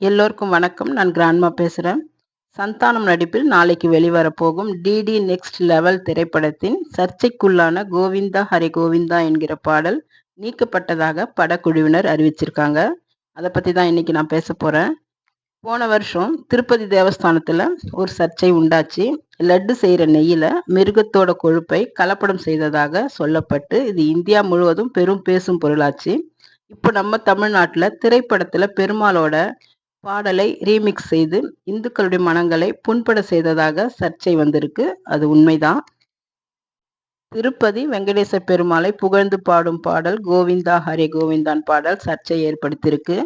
எல்லோருக்கும் வணக்கம். நான் கிராண்ட்மா பேசுகிறேன் சந்தானம் நடிப்பில் நாளைக்கு வெளிவரப்போகும் டிடி நெக்ஸ்ட் லெவல் திரைப்படத்தின் சர்ச்சைக்குள்ளான கோவிந்தா ஹரி கோவிந்தா என்கிற பாடல் நீக்கப்பட்டதாக படக்குழுவினர் அறிவிச்சிருக்காங்க. அதை பற்றி தான் இன்னைக்கு நான் பேச போகிறேன் போன வருஷம் திருப்பதி தேவஸ்தானத்தில் ஒரு சர்ச்சை உண்டாச்சு. லட்டு செய்கிற நெய்யில் மிருகத்தோட கொழுப்பை கலப்படம் செய்ததாக சொல்லப்பட்டு இது இந்தியா முழுவதும் பெரும் பேசும் பொருளாச்சு. இப்போ நம்ம தமிழ்நாட்டில் திரைப்படத்தில் பெருமாளோட பாடலை ரீமிக்ஸ் செய்து இந்துக்களுடைய மனங்களை புண்பட செய்ததாக சர்ச்சை வந்திருக்கு. அது உண்மைதான் திருப்பதி வெங்கடேச பெருமாளை புகழ்ந்து பாடும் பாடல் கோவிந்தா ஹரே கோவிந்தான் பாடல் சர்ச்சை ஏற்படுத்தியிருக்கு.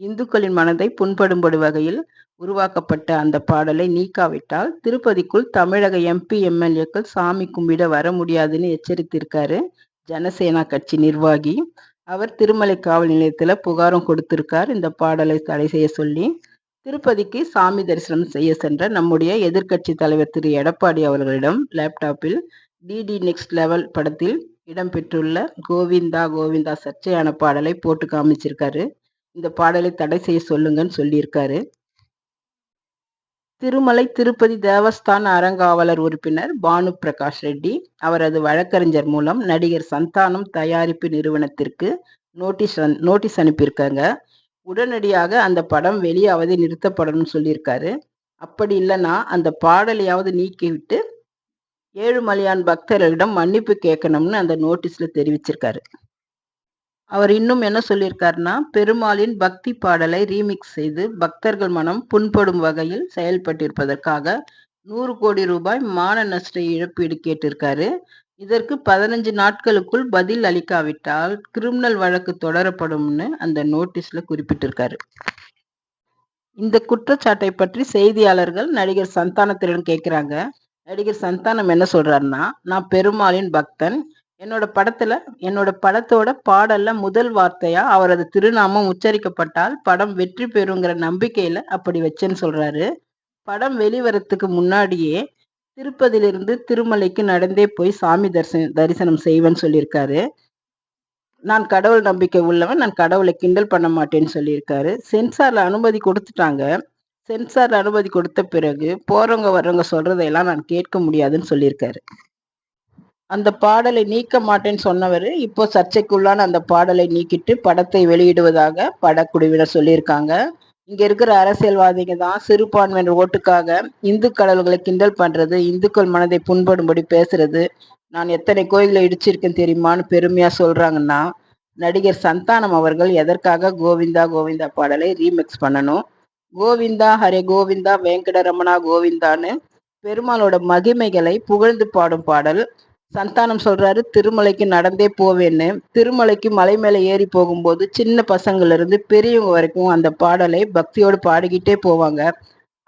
இந்துக்களின் மனதை புண்படும்படு வகையில் உருவாக்கப்பட்ட அந்த பாடலை நீக்காவிட்டால் திருப்பதிக்குள் தமிழக எம்பி எம்எல்ஏக்கள் சாமி கும்பிட வர முடியாதுன்னு எச்சரித்திருக்காரு ஜனசேனா கட்சி நிர்வாகி. அவர் திருமலை காவல் நிலையத்தில் புகாரும் கொடுத்திருக்கார். இந்த பாடலை தடை செய்ய சொல்லி திருப்பதிக்கு சாமி தரிசனம் செய்ய சென்ற நம்முடைய எதிர்க்கட்சி தலைவர் திரு. எடப்பாடி அவர்களிடம் லேப்டாப்பில் டிடி நெக்ஸ்ட் லெவல் படத்தில் இடம்பெற்றுள்ள கோவிந்தா கோவிந்தா சர்ச்சையான பாடலை போட்டு காமிச்சிருக்காரு. இந்த பாடலை தடை செய்ய சொல்லுங்கன்னு சொல்லியிருக்காரு. திருமலை திருப்பதி தேவஸ்தான அறங்காவலர் உறுப்பினர் பானு பிரகாஷ் ரெட்டி அவரது வழக்கறிஞர் மூலம் நடிகர் சந்தானம் தயாரிப்பு நிறுவனத்திற்கு நோட்டீஸ் நோட்டீஸ் அனுப்பியிருக்காங்க. உடனடியாக அந்த படம் வெளியாவது நிறுத்தப்படணும்னு சொல்லியிருக்காரு. அப்படி இல்லைன்னா அந்த பாடலையாவது நீக்கிவிட்டு ஏழுமலையான் பக்தர்களிடம் மன்னிப்பு கேட்கணும்னு அந்த நோட்டீஸில் தெரிவிச்சிருக்காரு. அவர் இன்னும் என்ன சொல்லியிருக்காருன்னா பெருமாளின் பக்தி பாடலை ரீமிக்ஸ் செய்து பக்தர்கள் மனம் புண்படும் வகையில் செயல்பட்டிருப்பதற்காக நூறு கோடி ரூபாய் மான நஷ்ட இழப்பீடு கேட்டிருக்காரு. இதற்கு பதினஞ்சு நாட்களுக்குள் பதில் அளிக்காவிட்டால் கிரிமினல் வழக்கு தொடரப்படும்னு அந்த நோட்டீஸ்ல குறிப்பிட்டிருக்காரு. இந்த குற்றச்சாட்டை பற்றி செய்தியாளர்கள் நடிகர் சந்தானத்திடம் கேட்கிறாங்க. நடிகர் சந்தானம் என்ன சொல்றாருன்னா நான் பெருமாளின் பக்தன். என்னோட படத்துல என்னோட படத்தோட பாடல்ல முதல் வார்த்தையா அவரது திருநாமம் உச்சரிக்கப்பட்டால் படம் வெற்றி பெறுங்கிற நம்பிக்கையில அப்படி வச்சேன்னு சொல்றாரு. படம் வெளிவரத்துக்கு முன்னாடியே திருப்பதியிலிருந்து திருமலைக்கு நடந்தே போய் சாமி தரிசனம் தரிசனம் செய்வேன்னு சொல்லியிருக்காரு. நான் கடவுள் நம்பிக்கை உள்ளவன் நான் கடவுளை கிண்டல் பண்ண மாட்டேன்னு சொல்லியிருக்காரு. சென்சார்ல அனுமதி கொடுத்துட்டாங்க. சென்சார் அனுமதி கொடுத்த பிறகு போறவங்க வர்றவங்க சொல்றதையெல்லாம் நான் கேட்க முடியாதுன்னு சொல்லியிருக்காரு. அந்த பாடலை நீக்க மாட்டேன்னு சொன்னவர் இப்போ சர்ச்சைக்குள்ளான அந்த பாடலை நீக்கிட்டு படத்தை வெளியிடுவதாக படக்குழுவினர் சொல்லியிருக்காங்க. இங்க இருக்கிற அரசியல்வாதிங்க தான் சிறுபான்மையினர் ஓட்டுக்காக இந்து கடவுள்களை கிண்டல் பண்றது இந்துக்கள் மனதை புண்படும்படி பேசுறது. நான் எத்தனை கோயிலை இடிச்சிருக்கேன் தெரியுமான்னு பெருமையா சொல்றாங்கன்னா நடிகர் சந்தானம் அவர்கள் எதற்காக கோவிந்தா கோவிந்தா பாடலை ரீமிக்ஸ் பண்ணணும்? கோவிந்தா ஹரே கோவிந்தா வெங்கடரமணா கோவிந்தான்னு பெருமாளோட மகிமைகளை புகழ்ந்து பாடும் பாடல். சந்தானம் சொல்றாரு திருமலைக்கு நடந்தே போவேன்னு. திருமலைக்கு மலை மேல ஏறி போகும்போது சின்ன பசங்கள்ல இருந்து பெரியவங்க வரைக்கும் அந்த பாடலை பக்தியோடு பாடிக்கிட்டே போவாங்க.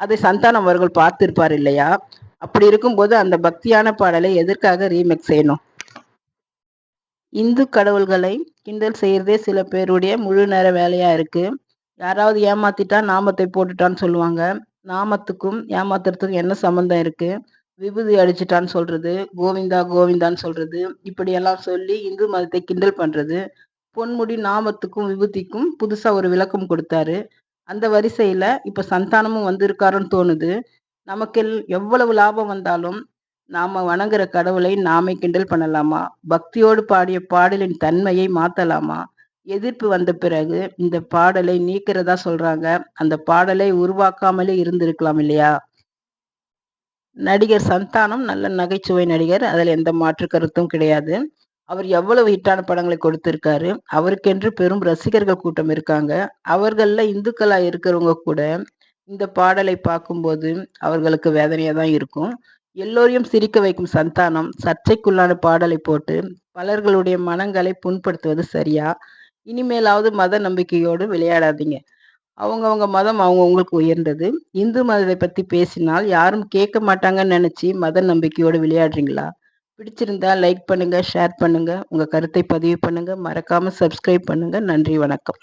அதை சந்தானம் அவர்கள் பார்த்திருப்பார் இல்லையா? அப்படி இருக்கும்போது அந்த பக்தியான பாடலை எதற்காக ரீமேக் செய்யணும்? இந்து கடவுள்களை கிண்டல் செய்யறதே சில பேருடைய முழு நேர வேலையா இருக்கு. யாராவது ஏமாத்திட்டா நாமத்தை போட்டுட்டான்னு சொல்லுவாங்க. நாமத்துக்கும் ஏமாத்துறதுக்கும் என்ன சம்மந்தம் இருக்கு? விபூதி அடிச்சிட்டான்னு சொல்றது கோவிந்தா கோவிந்தான்னு சொல்றது இப்படியெல்லாம் சொல்லி இந்து மதத்தை கிண்டல் பண்றது. பொன்முடி நாமத்துக்கும் விபூதிக்கும் புதுசா ஒரு விளக்கம் கொடுத்தாரு. அந்த வரிசையில இப்ப சந்தானமும் வந்திருக்காருன்னு தோணுது. நமக்கு எவ்வளவு லாபம் வந்தாலும் நாம வணங்குற கடவுளை நாமே கிண்டல் பண்ணலாமா? பக்தியோடு பாடிய பாடலின் தன்மையை மாத்தலாமா? எதிர்ப்பு வந்த பிறகு இந்த பாடலை நீக்கிறதா சொல்றாங்க. அந்த பாடலை உருவாக்காமலே இருந்திருக்கலாம் இல்லையா? நடிகர் சந்தானம் நல்ல நகைச்சுவை நடிகர். அதில் எந்த மாற்று கருத்தும் கிடையாது. அவர் எவ்வளவு ஹிட்டான படங்களை கொடுத்திருக்காரு. அவருக்கென்று பெரும் ரசிகர்கள் கூட்டம் இருக்காங்க. அவர்களில் இந்துக்களா இருக்கிறவங்க கூட இந்த பாடலை பார்க்கும்போது அவர்களுக்கு வேதனையாக தான் இருக்கும். எல்லோரையும் சிரிக்க வைக்கும் சந்தானம் சர்ச்சைக்குள்ளான பாடலை போட்டு பலர்களுடைய மனங்களை புண்படுத்துவது சரியா? இனிமேலாவது மத நம்பிக்கையோடு விளையாடாதீங்க. அவங்கவுங்க மதம் அவங்கவுங்களுக்கு உயர்ந்தது. இந்து மதத்தை பத்தி பேசினால் யாரும் கேட்க மாட்டாங்கன்னு நினைச்சு மத நம்பிக்கையோடு விளையாடுறீங்களா? பிடிச்சிருந்தா லைக் பண்ணுங்க ஷேர் பண்ணுங்க. உங்க கருத்தை பதிவு பண்ணுங்க. மறக்காம சப்ஸ்கிரைப் பண்ணுங்க. நன்றி வணக்கம்.